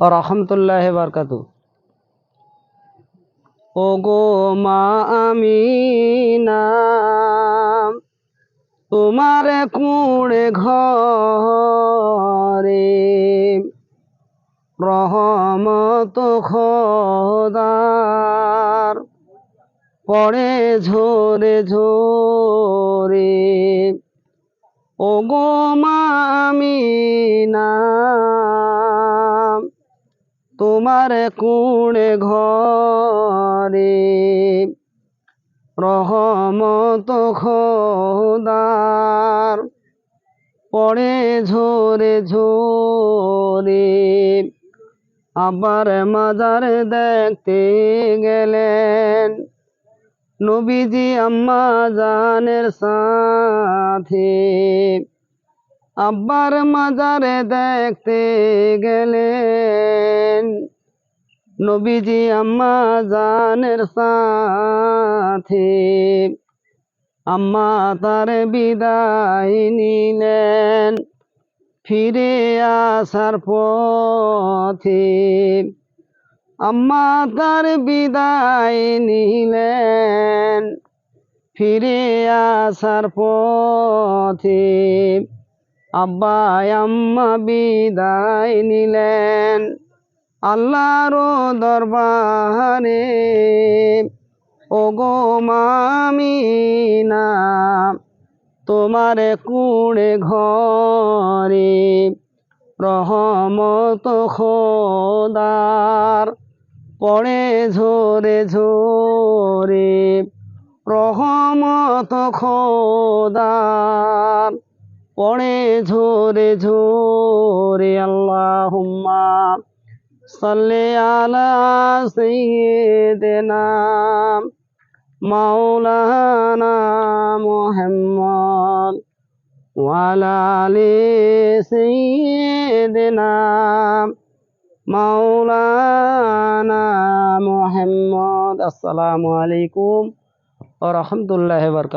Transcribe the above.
ও রহমতুল্লাহ বারকাতু। ও গো মা আমিনা, তোমার কুড়ে ঘরে রহমত খোদার পড়ে ঝোরে ঝোরে ও গো মামিনা তোমার কুড়ে ঘরে রহমত খোদার পড়ে ঝোরে ঝোরে আবার মাজার দেখতে গেলেন। নবীজি আম্মা জানের সাথে। আব্বার মাজারে দেখতে গেলেন। নবীজি আম্মা জানের সাথে। আম্মা তার বিদায় নিলেন। ফিরে আসার পথে আম্মা তার বিদায় নিলেন। ফিরে আসার পথে আব্বা আম্মা বিদায় নিলেন আল্লাহর দরবারে। ও গো মামিনা, তোমার কুড়ে ঘরে রহমত খোদার পড়ে ঝোরে ঝোরে রহমত খোদার। পড়ে ঝোরে ঝোরে আল্লাহুম্মা সাল্লি আলা সাইয়্যিদিনা মাওলানা মুহাম্মদ ওয়ালা আলি সাইয়্যিদিনা মাওলানা মুহাম্মদ। আসসালামু আলাইকুম ওয়া রাহমাতুল্লাহি বরক